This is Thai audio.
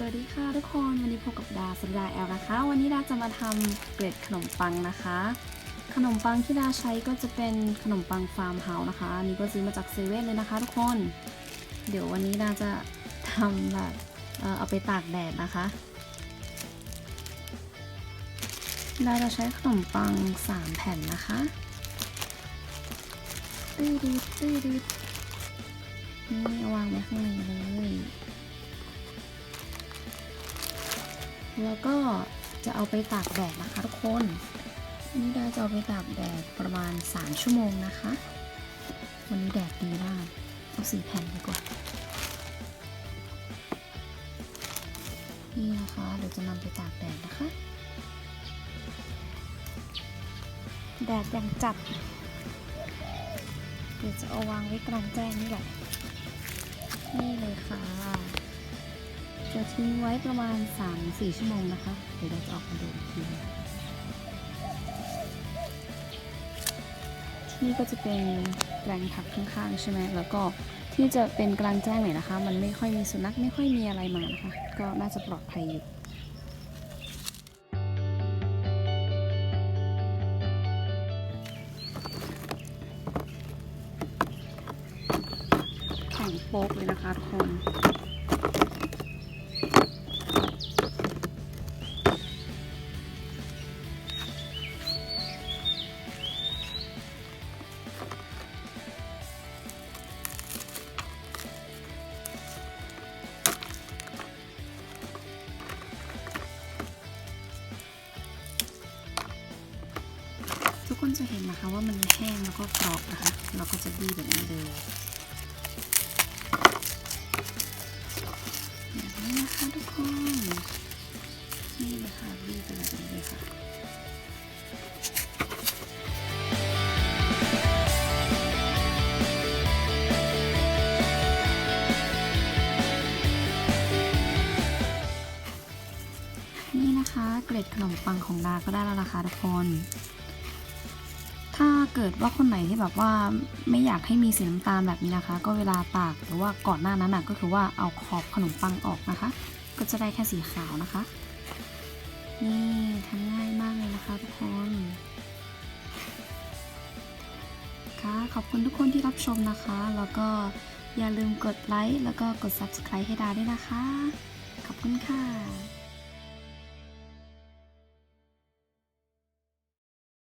สวัสดีค่ะทุกคนวันนี้พบกับดาสัญญาแอลนะคะ วันนี้ดาจะมาทำเกล็ดขนมปังนะคะ ขนมปังที่ดาใช้ก็จะเป็นขนมปังฟาร์มเฮาส์นะคะนี่ก็ซื้อมาจากเซเว่นเลยนะคะ ทุกคน เดี๋ยววันนี้ดาจะทำแบบเออเอาไปตากแดดนะคะดาจะใช้ขนมปัง 3 แผ่นนะคะตื้อดืดตื้อดืดนี่วางไว้ข้างในเลย แล้วก็จะเอาไปตากแดดนะคะทุกคนอันนี้ได้จะเอาไปตากแดดประมาณ 3 ชั่วโมงนะคะ วันนี้แดดดีมากเอาสีแผ่นดีกว่า นี่นะคะ เดี๋ยวจะนำไปตากแดดนะคะ แดดยังจัด เดี๋ยวจะเอาวางไว้กลางแจ้งนี่แหละ นี่เลยค่ะ จะทิ้งไว้ประมาณ 3-4 ชั่วโมงนะคะ เดี๋ยวเราจะออกมาดูทีที่นี่ก็จะเป็นแปลงผักข้างๆใช่ไหมแล้วก็ที่จะเป็นกลางแจ้งหน่อยนะคะ มันไม่ค่อยมีสุนัขไม่ค่อยมีอะไรมานะคะ ก็น่าจะปลอดภัยอยู่แข็งโป๊กเลยนะคะทุกคน คนจะเห็นนะคะว่ามันแห้งแล้วก็กรอบนะคะ เราก็จะบี้แบบนี้เลยแบบนี้นะคะทุกคนนี่เลยค่ะบี้ไปแบบนี้เลยค่ะนี่นะคะเกล็ดขนมปังของดาก็ได้แล้วนะคะทุกคน เกิดว่าคนไหนที่แบบว่าไม่อยากให้มีสีน้ำตาลแบบนี้นะคะ ก็เวลาตากหรือว่าก่อนหน้านั้นนะก็คือว่าเอาขอบขนมปังออกนะคะ ก็จะได้แค่สีขาวนะคะ นี่ทำง่ายมากเลยนะคะทุกคนค่ะขอบคุณทุกคนที่รับชมนะคะ แล้วก็อย่าลืมกดไลค์แล้วก็กด subscribe ให้ดาด้วยนะคะ ขอบคุณค่ะ